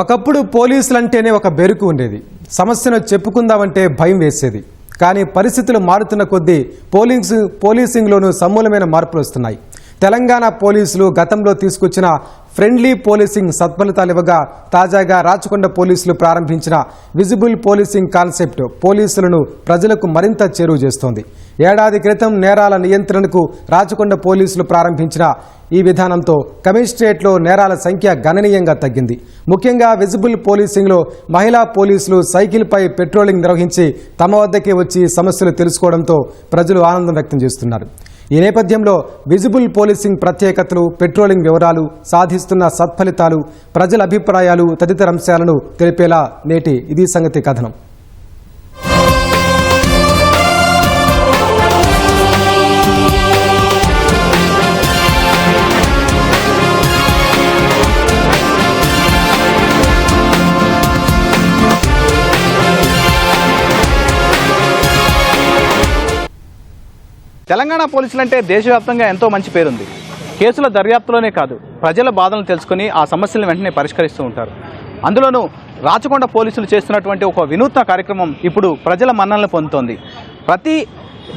ఒకప్పుడు పోలీసులంటేనే ఒక బెరుకు ఉండేది. సమస్యను చెప్పుకుందామంటే భయం వేసేది. కానీ పరిస్థితులు మారుతున్న కొద్దీ పోలింగ్స్ పోలీసింగ్లోనూ సమూలమైన మార్పులు వస్తున్నాయి. తెలంగాణ పోలీసులు గతంలో తీసుకొచ్చిన ఫ్రెండ్లీ పోలీసింగ్ సత్ఫలితాలు ఇవ్వగా తాజాగా రాచకొండ పోలీసులు ప్రారంభించిన విజిబుల్ పోలీసింగ్ కాన్సెప్ట్ పోలీసులను ప్రజలకు మరింత చేరువ చేస్తోంది. ఏడాది క్రితం నేరాల నియంత్రణకు రాచకొండ పోలీసులు ప్రారంభించిన ఈ విధానంతో కమిషనరేట్లో నేరాల సంఖ్య గణనీయంగా తగ్గింది. ముఖ్యంగా విజిబుల్ పోలీసింగ్లో మహిళా పోలీసులు సైకిల్పై పెట్రోలింగ్ నిర్వహించి తమ వద్దకే వచ్చి సమస్యలు తెలుసుకోవడంతో ప్రజలు ఆనందం వ్యక్తం చేస్తున్నారు. ఈ నేపథ్యంలో విజిబుల్ పోలీసింగ్ ప్రత్యేకతలు పెట్రోలింగ్ వివరాలు సాధిస్తున్న సత్ఫలితాలు ప్రజల అభిప్రాయాలు తదితర అంశాలను తెలిపేలా నేటి ఇది సంగతి కథనం. తెలంగాణ పోలీసులంటే దేశవ్యాప్తంగా ఎంతో మంచి పేరుంది. కేసుల దర్యాప్తులోనే కాదు ప్రజల బాధలను తెలుసుకుని ఆ సమస్యలను వెంటనే పరిష్కరిస్తూ ఉంటారు. అందులోనూ రాచకొండ పోలీసులు చేస్తున్నటువంటి ఒక వినూత్న కార్యక్రమం ఇప్పుడు ప్రజల మన్ననలు పొందుతోంది. ప్రతి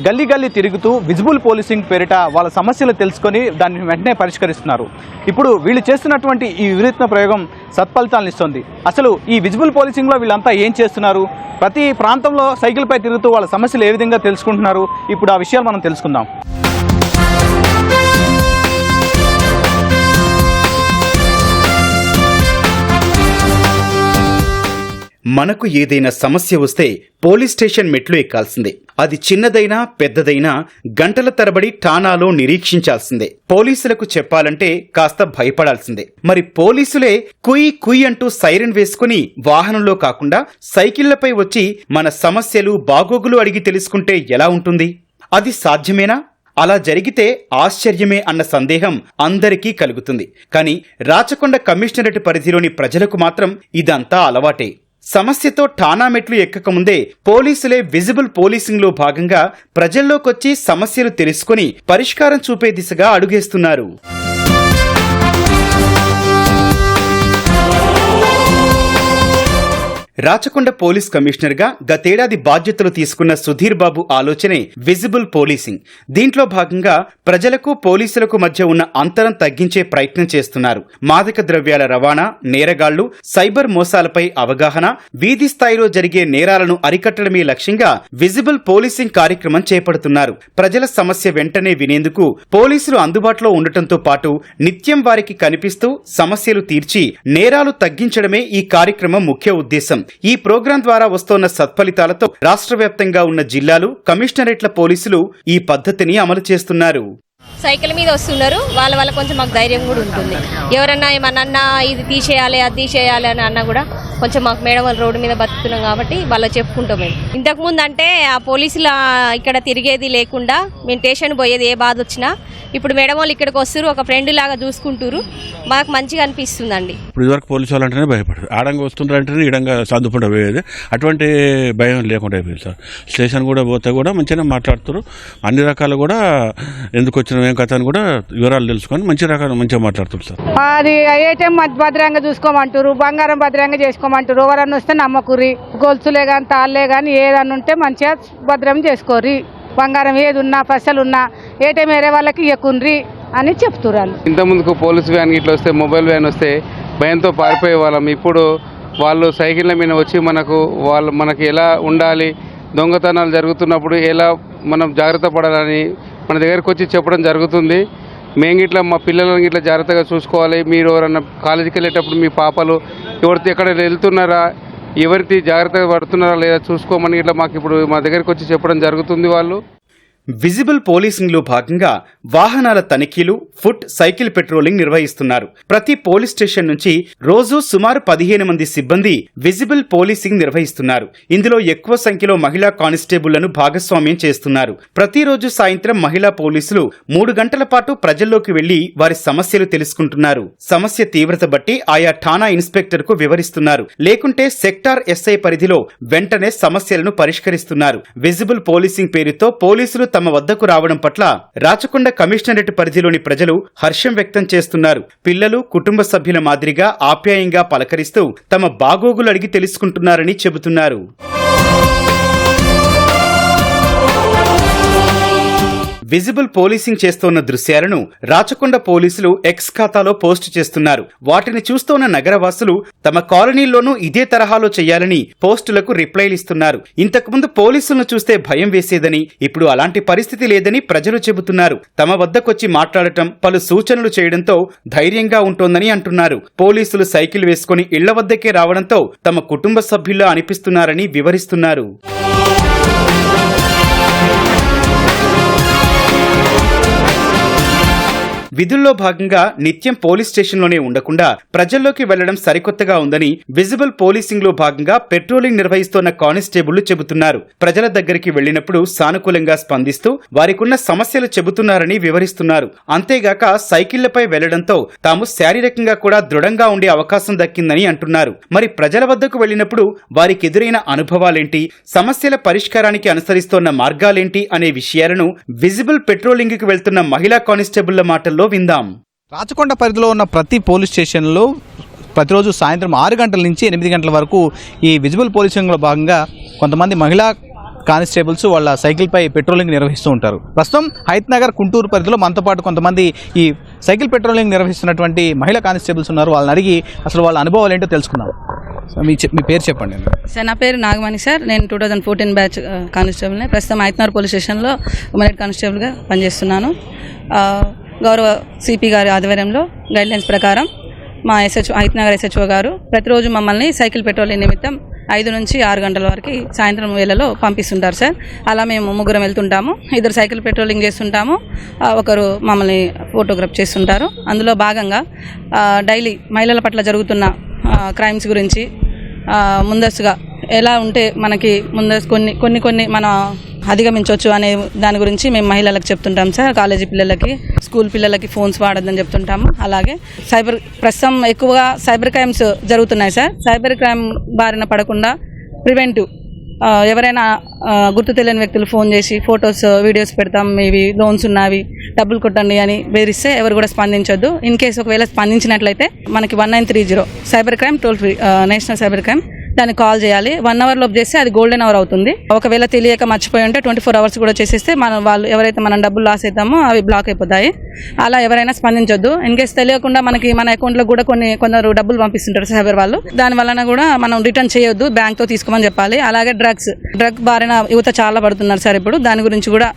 గల్లీ గల్లీ తిరుగుతూ విజిబుల్ పోలీసింగ్ పేరిట వాళ్ళ సమస్యలు తెలుసుకొని దాన్ని వెంటనే పరిష్కరిస్తున్నారు. ఇప్పుడు వీళ్ళు చేస్తున్నటువంటి ఈ వినూత్న ప్రయోగం సత్ఫలితాలను ఇస్తుంది. అసలు ఈ విజిబుల్ పోలీసింగ్లో వీళ్ళంతా ఏం చేస్తున్నారు? ప్రతి ప్రాంతంలో సైకిల్పై తిరుగుతూ వాళ్ళ సమస్యలు ఏ విధంగా తెలుసుకుంటున్నారు? ఇప్పుడు ఆ విషయాలు మనం తెలుసుకుందాం. మనకు ఏదైనా సమస్య వస్తే పోలీస్ స్టేషన్ మెట్లు ఎక్కాల్సిందే. అది చిన్నదైనా పెద్దదైనా గంటల తరబడి ఠానాలో నిరీక్షించాల్సిందే. పోలీసులకు చెప్పాలంటే కాస్త భయపడాల్సిందే. మరి పోలీసులే కుయ్ కుయ్ అంటూ సైరన్ వేసుకుని వాహనంలో కాకుండా సైకిళ్ళపై వచ్చి మన సమస్యలు బాగోగులు అడిగి తెలుసుకుంటే ఎలా ఉంటుంది? అది సాధ్యమేనా? అలా జరిగితే ఆశ్చర్యమే అన్న సందేహం అందరికీ కలుగుతుంది. కానీ రాచకొండ కమిషనరేట్ పరిధిలోని ప్రజలకు మాత్రం ఇదంతా అలవాటే. సమస్యతో ఠానా మెట్లు ఎక్కకముందే పోలీసులే విజిబుల్ పోలీసింగ్లో భాగంగా ప్రజల్లోకొచ్చి సమస్యలు తెలుసుకుని పరిష్కారం చూపే దిశగా అడుగేస్తున్నారు. రాచకొండ పోలీస్ కమిషనర్గా గతేడాది బాధ్యతలు తీసుకున్న సుధీర్ బాబు ఆలోచనే విజిబుల్ పోలీసింగ్. దీంట్లో భాగంగా ప్రజలకు పోలీసులకు మధ్య ఉన్న అంతరం తగ్గించే ప్రయత్నం చేస్తున్నారు. మాదక ద్రవ్యాల రవాణా నేరగాళ్ళు సైబర్ మోసాలపై అవగాహన వీధి స్థాయిలో జరిగే నేరాలను అరికట్టడమే లక్ష్యంగా విజిబుల్ పోలీసింగ్ కార్యక్రమం చేపడుతున్నారు. ప్రజల సమస్య వెంటనే వినేందుకు పోలీసులు అందుబాటులో ఉండటంతో పాటు నిత్యం వారికి కనిపిస్తూ సమస్యలు తీర్చి నేరాలు తగ్గించడమే ఈ కార్యక్రమం ముఖ్య ఉద్దేశం. ఈ ప్రోగ్రాం ద్వారా వస్తోన్న సత్ఫలితాలతో రాష్ట్ర వ్యాప్తంగా ఉన్న జిల్లాలు కమిషనరేట్ల పోలీసులు ఈ పద్ధతిని అమలు చేస్తున్నారు. సైకిల్ మీద వస్తున్నారు. వాళ్ళ వల్ల కొంచెం మాకు ధైర్యం కూడా ఉంటుంది. ఎవరన్నా ఏమన్నా అన్నా ఇది తీసేయాలి అది తీసేయాలి అని అన్నా కూడా కొంచెం మాకు మేడం వాళ్ళు రోడ్డు మీద బతుకుతున్నాం కాబట్టి వాళ్ళ చెప్పుకుంటాం మేము. ఇంతకుముందు అంటే ఆ పోలీసులు ఇక్కడ తిరిగేది లేకుండా మేము స్టేషన్ పోయేది ఏ బాధ వచ్చినా ఇప్పుడు మేడం వాళ్ళు ఇక్కడికి వస్తారు ఒక ఫ్రెండ్ లాగా చూసుకుంటారు మాకు మంచిగా అనిపిస్తుందండి. ఇప్పుడు ఇదివరకు పోలీసు వాళ్ళు అంటేనే భయపడదు ఆడంగా వస్తుంటారంటేనే ఇడంగా సందుకుంటూ పోయేది. అటువంటి భయం లేకుండా అయిపోయింది సార్. స్టేషన్ కూడా పోతే కూడా మంచిగా మాట్లాడుతారు అన్ని రకాలు కూడా ఎందుకు వచ్చిన ఏం కథ అని కూడా వివరాలు తెలుసుకొని మంచి రకాలు మంచిగా మాట్లాడుతారు సార్. అది ఏటీఎం భద్రంగా చూసుకోమంటారు బంగారం భద్రంగా చేసుకోమంటారు ఎవరన్నా వస్తే నమ్మకురి గొలుసులే కానీ తాళ్ళే కానీ ఏదన్నా ఉంటే మంచిగా భద్రం చేసుకోరి బంగారం ఏది ఉన్నా పైసలు ఉన్నా ఏటీఎం వేరే వాళ్ళకి ఇవ్వకుండ్రి అని చెప్తున్నారు ఇంత ముందుకు పోలీస్ వ్యాన్ ఇట్లా వస్తే మొబైల్ వ్యాన్ వస్తే భయంతో పారిపోయే వాళ్ళం. ఇప్పుడు వాళ్ళు సైకిళ్ళ మీద వచ్చి మనకు వాళ్ళు మనకి ఎలా ఉండాలి దొంగతనాలు జరుగుతున్నప్పుడు ఎలా మనం జాగ్రత్త పడాలని మన దగ్గరకు వచ్చి చెప్పడం జరుగుతుంది. మేము ఇట్లా మా పిల్లలను ఇట్లా జాగ్రత్తగా చూసుకోవాలి. మీరు ఎవరన్నా కాలేజీకి వెళ్ళేటప్పుడు మీ పాపలు ఎవరితో ఎక్కడ వెళ్తున్నారా? ఎవరితో జాగ్రత్తగా పడుతున్నారా లేదా చూసుకోమని ఇట్లా మాకు ఇప్పుడు మా దగ్గరికి వచ్చి చెప్పడం జరుగుతుంది వాళ్ళు. విజిబుల్ పోలీసింగ్లో భాగంగా వాహనాల తనిఖీలు ఫుట్ సైకిల్ పెట్రోలింగ్ నిర్వహిస్తున్నారు. ప్రతి పోలీస్ స్టేషన్ నుంచి రోజు సుమారు పదిహేను మంది సిబ్బంది విజిబుల్ పోలీసింగ్ నిర్వహిస్తున్నారు. ఇందులో ఎక్కువ సంఖ్యలో మహిళా కానిస్టేబుళ్ళను భాగస్వామ్యం చేస్తున్నారు. ప్రతిరోజు సాయంత్రం మహిళా పోలీసులు మూడు గంటల పాటు ప్రజల్లోకి వెళ్ళి వారి సమస్యలు తెలుసుకుంటున్నారు. సమస్య తీవ్రత బట్టి ఆయా ఠాణా ఇన్స్పెక్టర్కు వివరిస్తున్నారు. లేకుంటే సెక్టార్ ఎస్ఐ పరిధిలో వెంటనే సమస్యలను పరిష్కరిస్తున్నారు. విజిబుల్ పోలీసింగ్ పేరుతో పోలీసులు తమ వద్దకు రావడం పట్ల రాచకొండ కమిషనరేట్ పరిధిలోని ప్రజలు హర్షం వ్యక్తం చేస్తున్నారు. పిల్లలు కుటుంబ సభ్యుల మాదిరిగా ఆప్యాయంగా పలకరిస్తూ తమ బాగోగులు అడిగి తెలుసుకుంటున్నారని చెబుతున్నారు. విజిబుల్ పోలీసింగ్ చేస్తోన్న దృశ్యాలను రాచకొండ పోలీసులు ఎక్స్ ఖాతాలో పోస్టు చేస్తున్నారు. వాటిని చూస్తోన్న నగరవాసులు తమ కాలనీల్లోనూ ఇదే తరహాలో చేయాలని పోస్టులకు రిప్లైలు ఇస్తున్నారు. ఇంతకుముందు పోలీసులను చూస్తే భయం వేసేదని ఇప్పుడు అలాంటి పరిస్థితి లేదని ప్రజలు చెబుతున్నారు. తమ వద్దకొచ్చి మాట్లాడటం పలు సూచనలు చేయడంతో ధైర్యంగా ఉంటోందని అంటున్నారు. పోలీసులు సైకిల్ వేసుకుని ఇళ్ళ వద్దకే రావడంతో తమ కుటుంబ సభ్యుల్లా అనిపిస్తున్నారని వివరిస్తున్నారు. విధుల్లో భాగంగా నిత్యం పోలీస్ స్టేషన్లోనే ఉండకుండా ప్రజల్లోకి వెళ్ళడం సరికొత్తగా ఉందని విజిబుల్ పోలీసింగ్లో భాగంగా పెట్రోలింగ్ నిర్వహిస్తోన్న కానిస్టేబుళ్ళు చెబుతున్నారు. ప్రజల దగ్గరికి వెళ్ళినప్పుడు సానుకూలంగా స్పందిస్తూ వారికున్న సమస్యలు చెబుతున్నారని వివరిస్తున్నారు. అంతేగాక సైకిళ్ళపై వెళ్ళడంతో తాము శారీరకంగా కూడా దృఢంగా ఉండే అవకాశం దక్కిందని అంటున్నారు. మరి ప్రజల వద్దకు వెళ్ళినప్పుడు వారికి ఎదురైన అనుభవాలేంటి? సమస్యల పరిష్కారానికి అనుసరిస్తోన్న మార్గాలేంటి? అనే విషయాలను విజిబుల్ పెట్రోలింగ్కు వెళ్తున్న మహిళా కానిస్టేబుళ్ళ మాటల్లో విందాం. రాచకొండ పరిధిలో ఉన్న ప్రతి పోలీస్ స్టేషన్లో ప్రతిరోజు సాయంత్రం ఆరు గంటల నుంచి ఎనిమిది గంటల వరకు ఈ విజిబుల్ పోలీసింగ్లో భాగంగా కొంతమంది మహిళా కానిస్టేబుల్స్ వాళ్ళ సైకిల్పై పెట్రోలింగ్ నిర్వహిస్తూ ఉంటారు. ప్రస్తుతం హైత్ నగర్ గుంటూరు పరిధిలో మనతో పాటు కొంతమంది ఈ సైకిల్ పెట్రోలింగ్ నిర్వహిస్తున్నటువంటి మహిళా కానిస్టేబుల్స్ ఉన్నారు. వాళ్ళని అడిగి అసలు వాళ్ళ అనుభవాలు ఏంటో తెలుసుకుందాం. సో మీ మీ పేరు చెప్పండి. సార్ నా పేరు నాగమణి సార్. నేను టూ థౌజండ్ ఫోర్టీన్ బ్యాచ్ కానిస్టేబుల్ని ప్రస్తుతం ఐతనార్ పోలీస్ స్టేషన్లో ఉమెన్ కానిస్టేబుల్గా పనిచేస్తున్నాను. ఆ, గౌరవ సిపి గారి ఆధ్వర్యంలో గైడ్లైన్స్ ప్రకారం మా ఎస్హెచ్ ఐతనగర్ ఎస్హెచ్ఓ గారు ప్రతిరోజు మమ్మల్ని సైకిల్ పెట్రోలింగ్ నిమిత్తం ఐదు నుంచి ఆరు గంటల వరకు సాయంత్రం వేళలో పంపిస్తుంటారు సార్. అలా మేము ముగ్గురం వెళ్తుంటాము. ఇద్దరు సైకిల్ పెట్రోలింగ్ చేస్తుంటాము. ఒకరు మమ్మల్ని ఫోటోగ్రాఫ్ చేస్తుంటారు. అందులో భాగంగా డైలీ మహిళల పట్ల జరుగుతున్న క్రైమ్స్ గురించి ముందస్తుగా ఎలా ఉంటే మనకి ముందస్తు కొన్ని కొన్ని కొన్ని మన అధిగమించవచ్చు అనే దాని గురించి మేము మహిళలకు చెప్తుంటాం సార్ కాలేజీ పిల్లలకి స్కూల్ పిల్లలకి ఫోన్స్ వాడొద్దని చెప్తుంటాము. అలాగే సైబర్ ప్రస్తుతం ఎక్కువగా సైబర్ క్రైమ్స్ జరుగుతున్నాయి సార్. సైబర్ క్రైమ్ బారిన పడకుండా ప్రివెంటివ్ ఎవరైనా గుర్తు తెలియని వ్యక్తులు ఫోన్ చేసి ఫొటోస్ వీడియోస్ పెడతాం. ఇవి లోన్స్ ఉన్నవి డబ్బులు కొట్టండి అని బెదిరిస్తే ఎవరు కూడా స్పందించొద్దు. ఇన్ కేసు ఒకవేళ స్పందించినట్లయితే మనకి one nine three zero cyber crime toll free national cyber crime దానికి కాల్ చేయాలి. వన్ అవర్ లోపు చేస్తే అది గోల్డెన్ అవర్ అవుతుంది. ఒకవేళ తెలియక మర్చిపోయి ఉంటే ట్వంటీ ఫోర్ అవర్స్ కూడా చేసేస్తే మనం వాళ్ళు ఎవరైతే మనం డబ్బులు లాస్ అవుతామో అవి బ్లాక్ అయిపోతాయి. అలా ఎవరైనా స్పందించొద్దు. ఇన్కేస్ తెలియకుండా మనకి మన అకౌంట్లో కూడా కొన్ని కొందరు డబ్బులు పంపిస్తుంటారు సైబర్ వాళ్ళు. దాని వలన కూడా మనం రిటర్న్ చేయొద్దు. బ్యాంక్తో తీసుకోమని చెప్పాలి. అలాగే డ్రగ్స్ డ్రగ్ బారిన యువత చాలా పడుతున్నారు సార్ ఇప్పుడు. దాని గురించి కూడా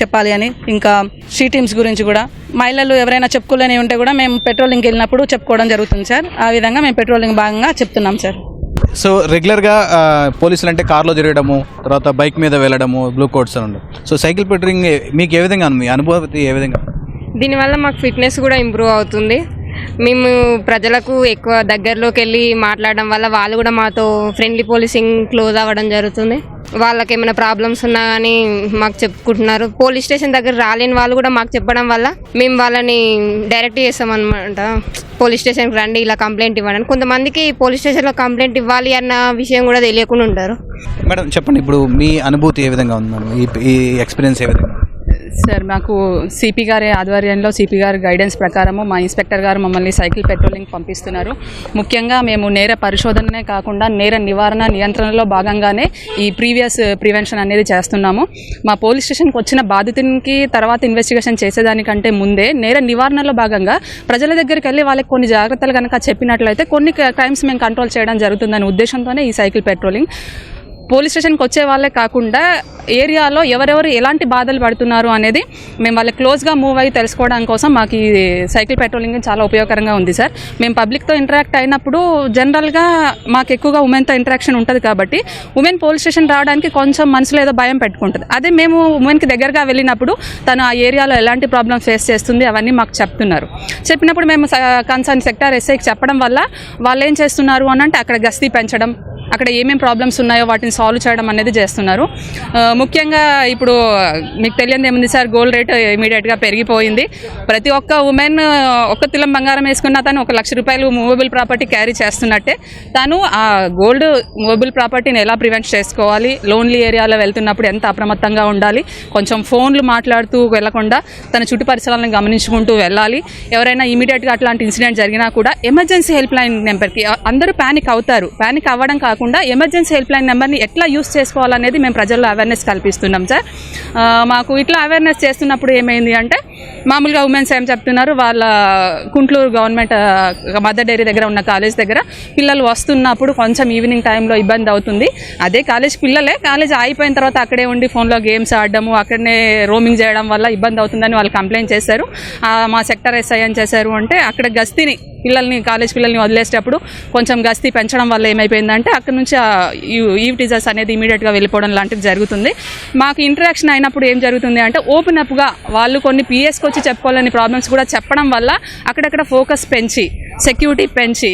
చెప్పాలి అని. ఇంకా షీ టీమ్స్ గురించి కూడా. మహిళలు ఎవరైనా చెప్పుకోలేని ఉంటే కూడా మేము పెట్రోలింగ్కి వెళ్ళినప్పుడు చెప్పుకోవడం జరుగుతుంది సార్. ఆ విధంగా మేము పెట్రోలింగ్ భాగంగా చెప్తున్నాం సార్. సో రెగ్యులర్గా పోలీసులు అంటే కార్లో తిరగడము తర్వాత బైక్ మీద వెళ్ళడము బ్లూ కోట్స్ అని సో సైకిల్ పెట్రింగ్ మీకు ఏ విధంగా మీ అనుభూతి ఏ విధంగా దీనివల్ల మాకు ఫిట్నెస్ కూడా ఇంప్రూవ్ అవుతుంది. మేము ప్రజలకు ఎక్కువ దగ్గరలోకి వెళ్ళి మాట్లాడడం వల్ల వాళ్ళు కూడా మాతో ఫ్రెండ్లీ పోలీసింగ్ క్లోజ్ అవ్వడం జరుగుతుంది. వాళ్ళకి ఏమైనా ప్రాబ్లమ్స్ ఉన్నా కానీ మాకు చెప్పుకుంటున్నారు. పోలీస్ స్టేషన్ దగ్గర రాలేని వాళ్ళు కూడా మాకు చెప్పడం వల్ల మేము వాళ్ళని డైరెక్ట్ చేస్తామన్నమాట. పోలీస్ స్టేషన్కి రండి ఇలా కంప్లైంట్ ఇవ్వండి కొంతమందికి పోలీస్ స్టేషన్లో కంప్లైంట్ ఇవ్వాలి అన్న విషయం కూడా తెలియకుండా ఉంటారు. మేడం చెప్పండి ఇప్పుడు మీ అనుభూతి ఏ విధంగా ఉంది మేడం? ఈ ఈ ఎక్స్పీరియన్స్ ఏ విధంగా సార్ మాకు సిపి గారి ఆధ్వర్యంలో సిపి గారి గైడెన్స్ ప్రకారము మా ఇన్స్పెక్టర్ గారు మమ్మల్ని సైకిల్ పెట్రోలింగ్ పంపిస్తున్నారు. ముఖ్యంగా మేము నేర పరిశోధననే కాకుండా నేర నివారణ నియంత్రణలో భాగంగానే ఈ ప్రీవియస్ ప్రివెన్షన్ అనేది చేస్తున్నాము. మా పోలీస్ స్టేషన్కి వచ్చిన బాధితునికి తర్వాత ఇన్వెస్టిగేషన్ చేసేదానికంటే ముందే నేర నివారణలో భాగంగా ప్రజల దగ్గరికి వెళ్ళి వాళ్ళకి కొన్ని జాగ్రత్తలు కనుక చెప్పినట్లయితే కొన్ని క్రైమ్స్ మేము కంట్రోల్ చేయడం జరుగుతుందనే ఉద్దేశంతోనే ఈ సైకిల్ పెట్రోలింగ్ పోలీస్ స్టేషన్కి వచ్చే వాళ్ళే కాకుండా ఏరియాలో ఎవరెవరు ఎలాంటి బాధలు పడుతున్నారు అనేది మేము వాళ్ళకి క్లోజ్గా మూవ్ అయ్యి తెలుసుకోవడం కోసం మాకు ఈ సైకిల్ పెట్రోలింగ్ చాలా ఉపయోగకరంగా ఉంది సార్. మేము పబ్లిక్తో ఇంటరాక్ట్ అయినప్పుడు జనరల్గా మాకు ఎక్కువగా ఉమెన్తో ఇంటరాక్షన్ ఉంటుంది కాబట్టి ఉమెన్ పోలీస్ స్టేషన్ రావడానికి కొంచెం మనసులో ఏదో భయం పెట్టుకుంటుంది. అదే మేము ఉమెన్కి దగ్గరగా వెళ్ళినప్పుడు తను ఆ ఏరియాలో ఎలాంటి ప్రాబ్లమ్ ఫేస్ చేస్తుంది అవన్నీ మాకు చెప్తున్నారు. చెప్పినప్పుడు మేము కన్సర్న్ సెక్టార్ ఎస్ఐకి చెప్పడం వల్ల వాళ్ళు ఏం చేస్తున్నారు అని అంటే అక్కడ గస్తీ పెంచడం అక్కడ ఏమేమి ప్రాబ్లమ్స్ ఉన్నాయో వాటిని సాల్వ్ చేయడం అనేది చేస్తున్నారు. ముఖ్యంగా ఇప్పుడు మీకు తెలియదు ఏముంది సార్ గోల్డ్ రేట్ ఇమీడియట్గా పెరిగిపోయింది. ప్రతి ఒక్క ఉమెన్ ఒక్క తిలం బంగారం వేసుకున్న తను ఒక లక్ష రూపాయలు మూవబుల్ ప్రాపర్టీ క్యారీ చేస్తున్నట్టే. తను ఆ గోల్డ్ మూవబుల్ ప్రాపర్టీని ఎలా ప్రివెంట్ చేసుకోవాలి? లోన్లీ ఏరియాలో వెళ్తున్నప్పుడు ఎంత అప్రమత్తంగా ఉండాలి? కొంచెం ఫోన్లు మాట్లాడుతూ వెళ్ళకుండా తన చుట్టు పరిసరాలను గమనించుకుంటూ వెళ్ళాలి. ఎవరైనా ఇమీడియట్గా అట్లాంటి ఇన్సిడెంట్ జరిగినా కూడా ఎమర్జెన్సీ హెల్ప్ లైన్ నెంబర్కి అందరూ ప్యానిక్ అవుతారు. ప్యానిక్ అవ్వడం కాకుండా కాకుండా ఎమర్జెన్సీ హెల్ప్ లైన్ నెంబర్ని ఎట్లా యూస్ చేసుకోవాలనేది మేము ప్రజల్లో అవేర్నెస్ కల్పిస్తున్నాం సార్. మాకు ఇట్లా అవేర్నెస్ చేస్తున్నప్పుడు ఏమైంది అంటే మామూలుగా ఉమెన్స్ ఏం చెప్తున్నారు? వాళ్ళ కుంట్లూరు గవర్నమెంట్ మదర్ డైరీ దగ్గర ఉన్న కాలేజ్ దగ్గర పిల్లలు వస్తున్నప్పుడు కొంచెం ఈవినింగ్ టైంలో ఇబ్బంది అవుతుంది. అదే కాలేజ్ పిల్లలే కాలేజ్ అయిపోయిన తర్వాత అక్కడే ఉండి ఫోన్లో గేమ్స్ ఆడడము అక్కడనే రోమింగ్ చేయడం వల్ల ఇబ్బంది అవుతుందని వాళ్ళు కంప్లైంట్ చేశారు. మా సెక్టర్ ఎస్ఐ ఏం చేశారు అంటే అక్కడ గస్తీని పిల్లల్ని కాలేజ్ పిల్లల్ని వదిలేసేటప్పుడు కొంచెం గస్తీ పెంచడం వల్ల ఏమైపోయిందంటే అక్కడ నుంచి ఈవ్ టీజర్స్ అనేది ఇమీడియట్గా వెళ్ళిపోవడం లాంటిది జరుగుతుంది. మాకు ఇంటరాక్షన్ అయినప్పుడు ఏం జరుగుతుంది అంటే ఓపెన్ అప్గా వాళ్ళు కొన్ని పిఎస్కి వచ్చి చెప్పుకోవాలని ప్రాబ్లమ్స్ కూడా చెప్పడం వల్ల అక్కడక్కడ ఫోకస్ పెంచి సెక్యూరిటీ పెంచి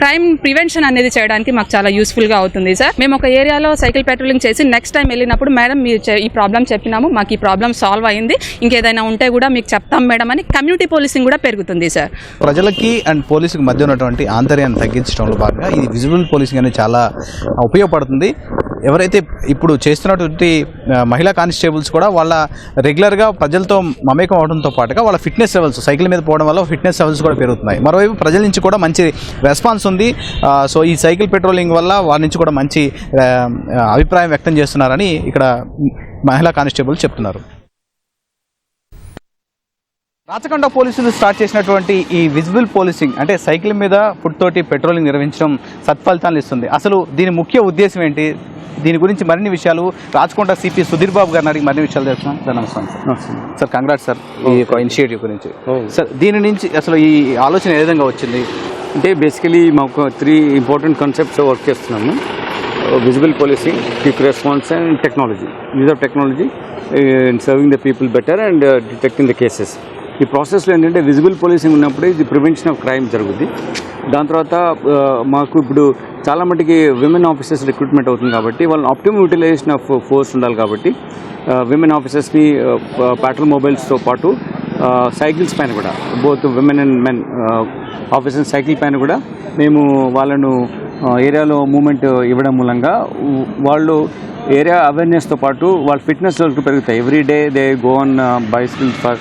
క్రైమ్ ప్రివెన్షన్ అనేది చేయడానికి మాకు చాలా యూస్ఫుల్గా అవుతుంది సార్. మేము ఒక ఏరియాలో సైకిల్ పెట్రోలింగ్ చేసి నెక్స్ట్ టైం వెళ్ళినప్పుడు మేడం మీరు చె- ఈ ప్రాబ్లం చెప్పినాము మాకు ఈ ప్రాబ్లం సాల్వ్ అయింది ఇంకేదైనా ఉంటే కూడా మీకు చెప్తాం మేడం అని కమ్యూనిటీ పోలీసింగ్ కూడా పెరుగుతుంది సార్. ప్రజలకి అండ్ పోలీసుకి మధ్య ఉన్నటువంటి ఆంతర్యాన్ని తగ్గించడంలో భాగంగా ఇది విజిబుల్ పోలీసింగ్ అనేది చాలా ఉపయోగపడుతుంది. ఎవరైతే ఇప్పుడు చేస్తున్నటువంటి మహిళా కానిస్టేబుల్స్ కూడా వాళ్ళ రెగ్యులర్గా ప్రజలతో మమేకం అవడంతో పాటుగా వాళ్ళ ఫిట్నెస్ లెవెల్స్ సైకిల్ మీద పోవడం వల్ల ఫిట్నెస్ లెవెల్స్ కూడా పెరుగుతున్నాయి. మరోవైపు ప్రజల నుంచి కూడా మంచి రెస్పాన్స్ ఉంది ఆ, సో ఈ సైకిల్ పెట్రోలింగ్ వల్ల వారి నుంచి కూడా మంచి అభిప్రాయం వ్యక్తం చేస్తున్నారని ఇక్కడ మహిళా కానిస్టేబుల్ చెప్తున్నారు. రాచకొండ పోలీసులు స్టార్ట్ చేసినటువంటి ఈ విజిబుల్ పోలీసింగ్ అంటే సైకిల్ మీద ఫుడ్ తోటి పెట్రోలింగ్ నిర్వహించడం సత్ఫలితాలు ఇస్తుంది. అసలు దీని ముఖ్య ఉద్దేశం ఏంటి? దీని గురించి మరిన్ని విషయాలు రాచకొండ సిపి సుధీర్ బాబు గారిని అడిగి మరిన్ని విషయాలు తెలుసుకున్నాం సార్. నమస్కారం. సార్ సార్ కంగ్రాట్స్ సార్ ఈ యొక్క ఇనిషియేటివ్ గురించి. సార్ దీని నుంచి అసలు ఈ ఆలోచన ఏ విధంగా వచ్చింది? అంటే బేసికలీ మాకు త్రీ ఇంపార్టెంట్ కాన్సెప్ట్స్ వర్క్ చేస్తున్నాము. Visible policy quick response and technology use of technology in serving the people better and detecting the cases ఈ ప్రాసెస్లో ఏంటంటే విజిబుల్ పోలీసింగ్ ఉన్నప్పుడే ఇది ప్రివెన్షన్ ఆఫ్ క్రైమ్ జరుగుద్ది. దాని తర్వాత uh, మాకు ఇప్పుడు చాలా మటుకి విమెన్ ఆఫీసర్స్ రిక్రూట్మెంట్ అవుతుంది కాబట్టి వాళ్ళని ఆప్టిమమ్ యూటిలైజేషన్ ఆఫ్ ఫోర్స్ ఉండాలి కాబట్టి విమెన్ ఆఫీసర్స్ని ప్యాట్రల్ మొబైల్స్తో పాటు సైకిల్స్ పైన కూడా both women and men officer cycle పైన కూడా మేము వాళ్ళను ఏరియాలో మూమెంట్ ఇవ్వడం మూలంగా వాళ్ళు ఏరియా అవేర్నెస్తో పాటు వాళ్ళ ఫిట్నెస్ లెవెల్కి పెరుగుతాయి. Every day they go on bicycle for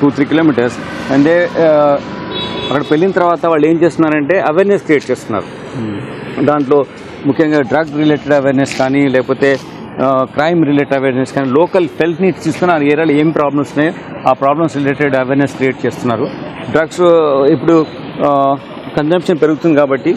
two three kilometers and they అక్కడ వెళ్ళిన తర్వాత వాళ్ళు ఏం చేస్తున్నారంటే అవేర్నెస్ క్రియేట్ చేస్తున్నారు. దాంట్లో ముఖ్యంగా డ్రగ్ రిలేటెడ్ అవేర్నెస్ కానీ లేకపోతే క్రైమ్ రిలేటెడ్ అవేర్నెస్ కానీ లోకల్ హెల్త్ నీడ్స్ తీసుకుని ఆ ఏరియాలో ఏం ప్రాబ్లమ్స్ ఉన్నాయో ఆ ప్రాబ్లమ్స్ రిలేటెడ్ అవేర్నెస్ క్రియేట్ చేస్తున్నారు. డ్రగ్స్ ఇప్పుడు కన్జంప్షన్ పెరుగుతుంది కాబట్టి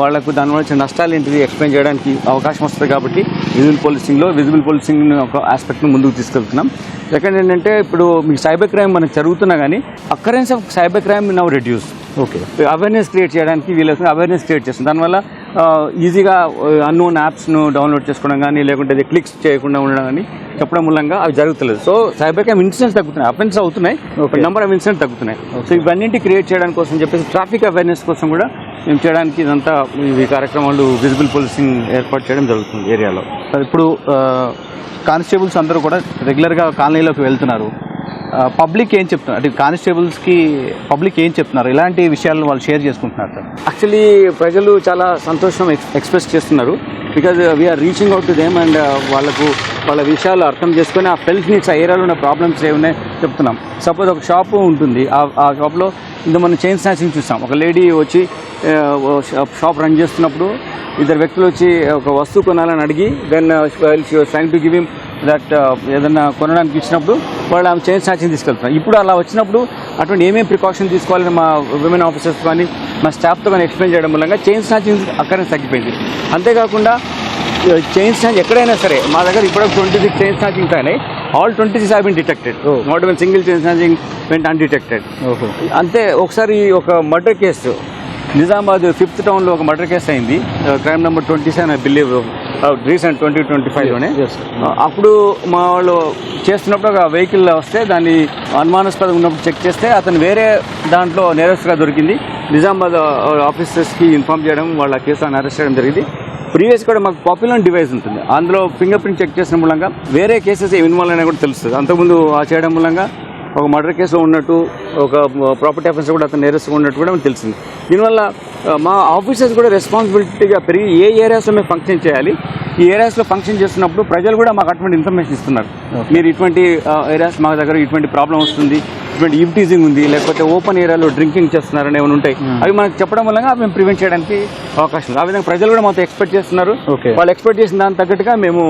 వాళ్ళకు దానివల్ల నష్టాలు ఏంటిది ఎక్స్ప్లెయిన్ చేయడానికి అవకాశం వస్తుంది కాబట్టి విజిబుల్ పోలీసింగ్లో విజిబుల్ పోలీసింగ్ ఒక ఆస్పెక్ట్ను ముందుకు తీసుకెళ్తున్నాం. సెకండ్ ఏంటంటే ఇప్పుడు మీకు సైబర్ క్రైమ్ మనకు జరుగుతున్నా కానీ occurrence of cyber crime now reduce okay awareness create చేయడానికి వీళ్ళకి అవేర్నెస్ క్రియేట్ చేస్తుంది. దానివల్ల ఈజీగా అన్నోన్ యాప్స్ను డౌన్లోడ్ చేసుకోవడం కానీ లేకుంటే క్లిక్స్ చేయకుండా ఉండడం కానీ చెప్పడం మూలంగా అవి జరుగుతలేదు. సో సైబర్ క్రైమ్ ఇన్సిడెంట్స్ తగ్గుతున్నాయి. అఫెన్స్ అవుతున్నాయి నెంబర్ ఆఫ్ ఇన్సిడెంట్స్ తగ్గుతున్నాయి. సో ఇవన్నింటి క్రియేట్ చేయడానికి కోసం చెప్పేసి ట్రాఫిక్ అవేర్నెస్ కోసం కూడా మేము చేయడానికి ఇదంతా ఈ కార్యక్రమాలు విజిబుల్ పోలీసింగ్ ఏర్పాటు చేయడం జరుగుతుంది ఏరియాలో. ఇప్పుడు కానిస్టేబుల్స్ అందరూ కూడా రెగ్యులర్గా కాలనీలోకి వెళ్తున్నారు. పబ్లిక్ ఏం చెప్తున్నారు? అంటే కానిస్టేబుల్స్కి పబ్లిక్ ఏం చెప్తున్నారు? ఇలాంటి విషయాలను వాళ్ళు షేర్ చేసుకుంటున్నారు సార్. యాక్చువల్లీ ప్రజలు చాలా సంతోషం ఎక్స్- ఎక్స్ప్రెస్ చేస్తున్నారు. Because we're reaching out to them and వాళ్ళకు వాళ్ళ విషయాలు అర్థం చేసుకొని ఆ హెల్త్ నీడ్స్ ఆ ఏరియాలో ఉన్న ప్రాబ్లమ్స్ ఏమున్నాయి చెప్తున్నాం. సపోజ్ ఒక షాప్ ఉంటుంది. ఆ ఆ షాప్లో ఇంత మనం చైన్ స్నాచింగ్ చూస్తాం. ఒక లేడీ వచ్చి షాప్- షాప్ రన్ చేస్తున్నప్పుడు ఇద్దరు వ్యక్తులు వచ్చి uh, ఒక వస్తువు కొనాలని అడిగి then trying to give him that ఏదన్నా కొనడానికి ఇచ్చినప్పుడు వాళ్ళు ఆమె చైన్ స్నాచింగ్ తీసుకెళ్తున్నారు ఇప్పుడు అలా వచ్చినప్పుడు అటువంటి ఏమేమి ప్రికాషన్ తీసుకోవాలని మా విమెన్ ఆఫీసర్స్ కానీ మా స్టాఫ్తో కానీ ఎక్స్ప్లెయిన్ చేయడం మూలంగా చైన్ స్నాచింగ్ అక్కడనే తగ్గిపోయింది. అంతేకాకుండా చైన్ స్నాచ్ ఎక్కడైనా సరే మా దగ్గర ఇప్పుడు ట్వంటీ సిక్స్ చైన్ స్నాచింగ్స్ అయినాయి all twenty six have been detected not one single chain snatching వెంట అన్డిటెక్టెడ్ అంతే ఒకసారి ఒక మర్డర్ కేసు నిజామాబాద్ ఫిఫ్త్ టౌన్లో ఒక మర్డర్ కేసు అయింది. Crime number twenty seven I believe recent twenty twenty ఫైవ్లోనే అప్పుడు మా వాళ్ళు చేస్తున్నప్పుడు ఒక వెహికల్ వస్తే దాన్ని అనుమానాస్పదం ఉన్నప్పుడు చెక్ చేస్తే అతను వేరే దాంట్లో నేరస్తుగా దొరికింది. నిజామాబాద్ ఆఫీసర్స్కి ఇన్ఫామ్ చేయడం వాళ్ళ కేసు అరెస్ట్ చేయడం జరిగింది. ప్రీవియస్ కూడా మాకు పాపులర్ డివైస్ ఉంటుంది. అందులో ఫింగర్ ప్రింట్ చెక్ చేసిన మూలంగా వేరే కేసెస్ ఏమి ఇన్వాల్వ్ అయినా కూడా తెలుస్తుంది. అంతకుముందు ఆ చేయడం మూలంగా ఒక మర్డర్ కేసులో ఉన్నట్టు ఒక ప్రాపర్టీ ఆఫీసర్ కూడా అతను నేరస్తుగా ఉన్నట్టు కూడా మనకు తెలిసింది. దీనివల్ల మా ఆఫీసర్స్ కూడా రెస్పాన్సిబిలిటీగా పెరిగి ఏ ఏరియాస్లో మేము ఫంక్షన్ చేయాలి ఈ ఏరియాస్లో ఫంక్షన్ చేస్తున్నప్పుడు ప్రజలు కూడా మాకు అటువంటి ఇన్ఫర్మేషన్ ఇస్తున్నారు. మీరు ఇటువంటి ఏరియాస్ మా దగ్గర ఇటువంటి ప్రాబ్లం వస్తుంది ఇటువంటి ఈవ్టీజింగ్ ఉంది లేకపోతే ఓపెన్ ఏరియాలో డ్రింకింగ్ చేస్తున్నారని ఏమైనా ఉంటాయి అవి మనకు చెప్పడం వల్ల మేము ప్రివెంట్ చేయడానికి అవకాశం ఉంది. ఆ విధంగా ప్రజలు కూడా మాతో ఎక్స్పెక్ట్ చేస్తున్నారు. వాళ్ళు ఎక్స్పెక్ట్ చేసిన దానికి తగ్గట్టుగా మేము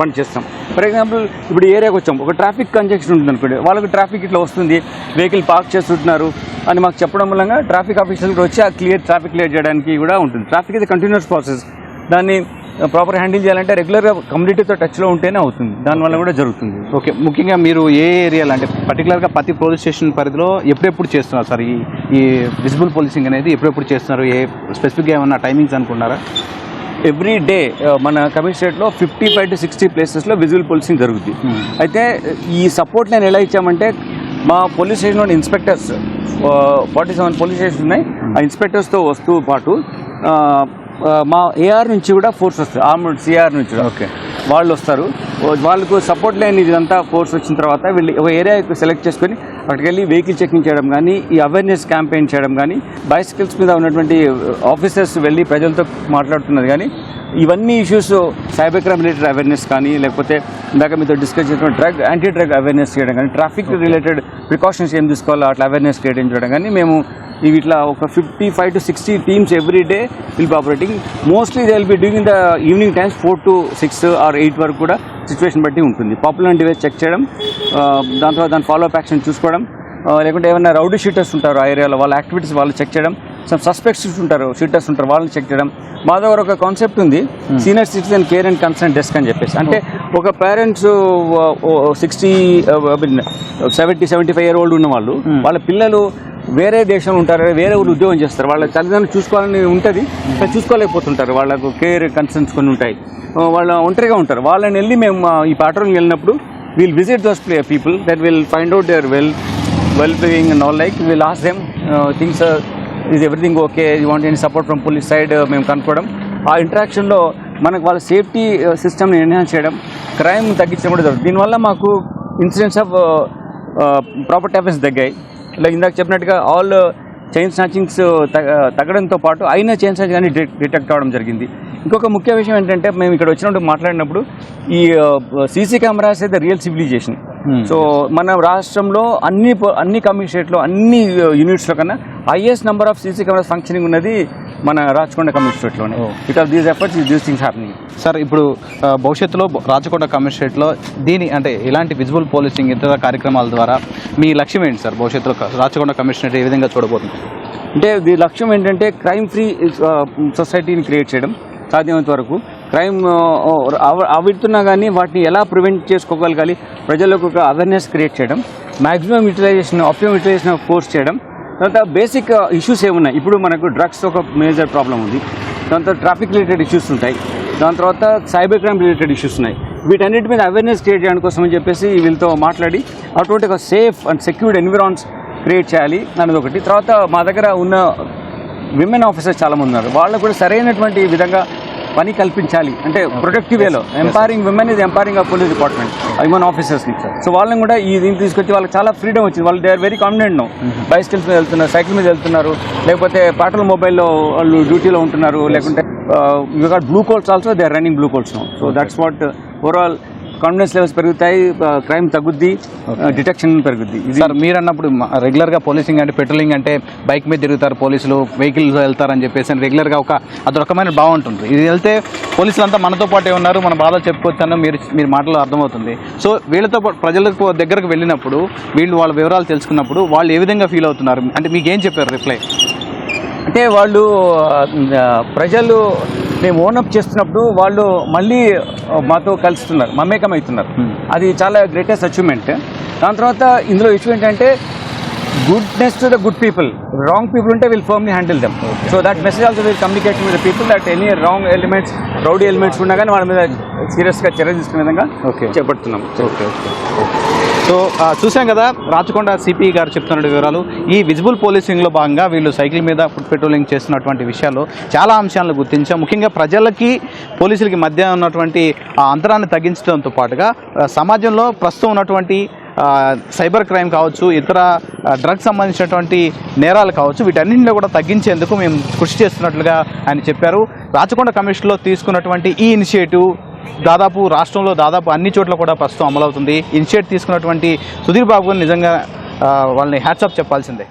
పని చేస్తాం. ఫర్ ఎగ్జాంపుల్ ఇప్పుడు ఏరియాకి వచ్చాం. ఒక ట్రాఫిక్ కంజెక్షన్ ఉంటుంది అనుకోండి. వాళ్ళకి ట్రాఫిక్ ఇట్లా వస్తుంది. వెహికల్ పార్క్ చేస్తుంటున్నారు అని మాకు చెప్పడం వల్ల ట్రాఫిక్ ఆఫీసర్లు వచ్చి ఆ క్లియర్ ట్రాఫిక్ క్లియర్ చేయడానికి కూడా ఉంటుంది. ట్రాఫిక్ ఇది కంటిన్యూస్ ప్రాసెస్ దాన్ని ప్రాపర్ హ్యాండిల్ చేయాలంటే రెగ్యులర్గా కమ్యూనిటీతో టచ్లో ఉంటేనే అవుతుంది. దానివల్ల కూడా జరుగుతుంది. ఓకే ముఖ్యంగా మీరు ఏ ఏరియాలో అంటే పర్టికులర్గా ప్రతి పోలీస్ స్టేషన్ పరిధిలో ఎప్పుడెప్పుడు చేస్తున్నారు సార్? ఈ ఈ విజిబుల్ పోలీసింగ్ అనేది ఎప్పుడెప్పుడు చేస్తున్నారు? ఏ స్పెసిఫిక్గా ఏమన్నా టైమింగ్స్ అనుకున్నారా? ఎవ్రీ డే మన కమిషనరేట్లో ఫిఫ్టీ ఫైవ్ టు సిక్స్టీ ప్లేసెస్లో విజువల్ పోలీసింగ్ జరుగుతుంది అయితే ఈ సపోర్ట్ నేను ఎలా ఇచ్చామంటే మా police స్టేషన్లోని inspectors forty seven police station ఉన్నాయి. ఆ ఇన్స్పెక్టర్స్తో వస్తూ పాటు మా ఏఆర్ నుంచి కూడా ఫోర్స్ వస్తుంది. ఆర్మడ్ సిఆర్ నుంచి ఓకే వాళ్ళు వస్తారు. వాళ్ళకు సపోర్ట్ లేని ఇదంతా ఫోర్స్ వచ్చిన తర్వాత వీళ్ళు ఒక ఏరియా సెలెక్ట్ చేసుకొని అక్కడికి వెళ్ళి వెహికల్ చెకింగ్ చేయడం కానీ ఈ అవేర్నెస్ క్యాంపెయిన్ చేయడం కానీ బైసికల్స్ మీద ఉన్నటువంటి ఆఫీసర్స్ వెళ్ళి ప్రజలతో మాట్లాడుతున్నది కానీ ఇవన్నీ issues cyber crime related awareness కానీ లేకపోతే ఇందాక మీతో డిస్కస్ చేసిన డ్రగ్ యాంటీ డ్రగ్ అవేర్నెస్ చేయడం కానీ ట్రాఫిక్ రిలేటెడ్ ప్రికాషన్స్ ఏం తీసుకోవాలో అట్లా అవేర్నెస్ క్రియేట్ చేయడం కానీ మేము ఇవి ఇట్లా ఒక fifty five to sixty teams every day will be operating mostly they will be doing the evening times four to six or eight వరకు కూడా సిచ్యువేషన్ బట్టి ఉంటుంది. పాపులర్ డివైస్ చెక్ చేయడం దాని తర్వాత దాని ఫాలో అప్ యాక్షన్ చూసుకోవడం లేకుంటే ఏమైనా రౌడీ షీటర్స్ ఉంటారు ఆ ఏరియాలో వాళ్ళ యాక్టివిటీస్ వాళ్ళు చెక్ చేయడం సమ్ సస్పెక్ట్స్ ఉంటారు షీటర్స్ ఉంటారు వాళ్ళని చెక్ చేయడం. మా దగ్గర ఒక కాన్సెప్ట్ ఉంది senior citizen care and concern desk అని చెప్పేసి. అంటే ఒక parents sixty seventy seventy five year old ఉన్న వాళ్ళు వాళ్ళ పిల్లలు వేరే దేశంలో ఉంటారు వేరే ఊరు ఉద్యోగం చేస్తారు. వాళ్ళ తల్లిదండ్రులు చూసుకోవాలని ఉంటుంది కానీ చూసుకోలేకపోతుంటారు. వాళ్ళకు కేర్ కన్సర్న్స్ కొన్ని ఉంటాయి. వాళ్ళ ఒంటరిగా ఉంటారు. వాళ్ళని వెళ్ళి మేము ఈ పాట్రోలింగ్ వెళ్ళినప్పుడు will visit those play people that will find out their well well being and all like will ask them things is everything okay you want any support from police side మేము కనుక్కోవడం. ఆ ఇంటరాక్షన్లో మనకు వాళ్ళ safety సిస్టమ్ని enhance చేయడం. Crime తగ్గించడం కూడా జరుగుతుంది. దీనివల్ల మాకు ఇన్సిడెంట్స్ ఆఫ్ ప్రాపర్టీ ఆఫీస్ తగ్గాయి. ఇలా ఇందాక చెప్పినట్టుగా ఆల్ చైన్ స్నాచింగ్స్ తగ్గడంతో పాటు అయిన చైన్ స్నాచింగ్ కానీ డిటెక్ట్ అవ్వడం జరిగింది. ఇంకొక ముఖ్య విషయం ఏంటంటే మేము ఇక్కడ వచ్చినప్పుడు మాట్లాడినప్పుడు ఈ సీసీ కెమెరాస్ అయితే రియల్ సివిలైజేషన్ సో మన రాష్ట్రంలో అన్ని అన్ని కమిషనరేట్లో అన్ని యూనిట్స్లో కన్నా highest number of CC cameras functioning ఉన్నది మన Rachakonda కమిషనరేట్లోనే. Because these efforts these things happening sir ఇప్పుడు భవిష్యత్తులో రాచకొండ కమిషనరేట్లో దీని అంటే ఇలాంటి విజిబుల్ పోలీసింగ్ ఇతర కార్యక్రమాల ద్వారా మీ లక్ష్యం ఏంటి సార్? భవిష్యత్తులో రాచకొండ కమిషనరేట్ ఏ విధంగా చూడబోతుంది? అంటే దీని లక్ష్యం ఏంటంటే క్రైమ్ ఫ్రీ సొసైటీని క్రియేట్ చేయడం సాధ్యమైనంత వరకు. క్రైమ్ అవిడుతున్నా కానీ వాటిని ఎలా ప్రివెంట్ చేసుకోగలగాలి? ప్రజలకు ఒక అవేర్నెస్ క్రియేట్ చేయడం. Maximum utilization optimum utilization force చేయడం. తర్వాత బేసిక్ ఇష్యూస్ uh, ఏమున్నాయి? ఇప్పుడు మనకు డ్రగ్స్ ఒక మేజర్ ప్రాబ్లం ఉంది. దాని తర్వాత ట్రాఫిక్ రిలేటెడ్ ఇష్యూస్ ఉంటాయి. దాని తర్వాత సైబర్ క్రైమ్ రిలేటెడ్ ఇష్యూస్ ఉన్నాయి. వీటన్నిటి మీద అవేర్నెస్ క్రియేట్ చేయడానికి కోసం అని చెప్పేసి వీళ్ళతో మాట్లాడి అటువంటి ఒక safe and secured environs create చేయాలి అనేది ఒకటి. తర్వాత మా దగ్గర ఉన్న విమెన్ ఆఫీసర్స్ చాలామంది ఉన్నారు. వాళ్ళకు కూడా సరైనటువంటి విధంగా పని కల్పించాలి. అంటే ప్రొడక్టివ్ వేలో ఎంపవరింగ్ విమెన్ ఇది empowering of police department women ఆఫీసర్స్ని so వాళ్ళని కూడా ఈ దీన్ని తీసుకొచ్చి వాళ్ళకి చాలా ఫ్రీడమ్ వచ్చింది. వాళ్ళు they are very confident no bicycles మీద వెళ్తున్నారు సైకిల్ మీద వెళ్తున్నారు. లేకపోతే పాటల మొబైల్లో వాళ్ళు డ్యూటీలో ఉంటున్నారు. లేకుంటే you got blue colts also they are running blue colts no so that's what overall confidence levels పెరుగుతాయి క్రైమ్ తగ్గుద్ది డిటెక్షన్ పెరుగుద్ది. సార్ మీరు అన్నప్పుడు రెగ్యులర్గా పోలీసింగ్ అంటే పెట్రోలింగ్ అంటే బైక్ మీద తిరుగుతారు పోలీసులు వెహికల్స్ వెళ్తారని చెప్పేసి అని రెగ్యులర్గా ఒక అది రకమైన బాగుంటుంది. ఇది వెళ్తే పోలీసులు అంతా మనతో పాటే ఉన్నారు మన బాధలు చెప్పుకోవచ్చాను మీరు మీరు మాటలు అర్థమవుతుంది. సో వీళ్ళతో పాటు ప్రజలకు దగ్గరకు వెళ్ళినప్పుడు వీళ్ళు వాళ్ళ వివరాలు తెలుసుకున్నప్పుడు వాళ్ళు ఏ విధంగా ఫీల్ అవుతున్నారు? అంటే మీకు ఏం చెప్పారు రిప్లై? అంటే వాళ్ళు ప్రజలు మేము ఓనప్ చేస్తున్నప్పుడు వాళ్ళు మళ్ళీ మాతో కలుస్తున్నారు మమేకం అవుతున్నారు అది చాలా గ్రేటెస్ట్ అచీవ్మెంట్ దాని తర్వాత ఇందులో ఇష్యూ ఏంటంటే goodness to the good people. Wrong people unte will firmly handle them. So that message also will communicate with the people that any wrong elements, rowdy elements ఉన్నా కానీ వాళ్ళ మీద సీరియస్గా చర్య తీసుకునే విధంగా. చేపడుతున్నాం ఓకే ఓకే సో చూసాం కదా రాచకొండ సిపి గారు చెప్తున్న వివరాలు ఈ విజిబుల్ పోలీసింగ్లో భాగంగా వీళ్ళు సైకిల్ మీద ఫుడ్ పెట్రోలింగ్ చేస్తున్నటువంటి విషయాలు చాలా అంశాలను గుర్తించాం ముఖ్యంగా ప్రజలకి పోలీసులకి మధ్య ఉన్నటువంటి ఆ అంతరాన్ని తగ్గించడంతో పాటుగా సమాజంలో ప్రస్తుతం ఉన్నటువంటి సైబర్ క్రైమ్ కావచ్చు ఇతర డ్రగ్స్ సంబంధించినటువంటి నేరాలు కావచ్చు వీటన్నింటిలో కూడా తగ్గించేందుకు మేము కృషి చేస్తున్నట్లుగా ఆయన చెప్పారు. రాచకొండ కమిషన్లో తీసుకున్నటువంటి ఈ ఇనిషియేటివ్ దాదాపు రాష్ట్రంలో దాదాపు అన్ని చోట్ల కూడా ప్రస్తుతం అమలవుతుంది. ఇనిషియేట్ తీసుకున్నటువంటి సుధీర్ బాబు గారు నిజంగా వాళ్ళని హ్యాట్సాప్ చెప్పాల్సిందే.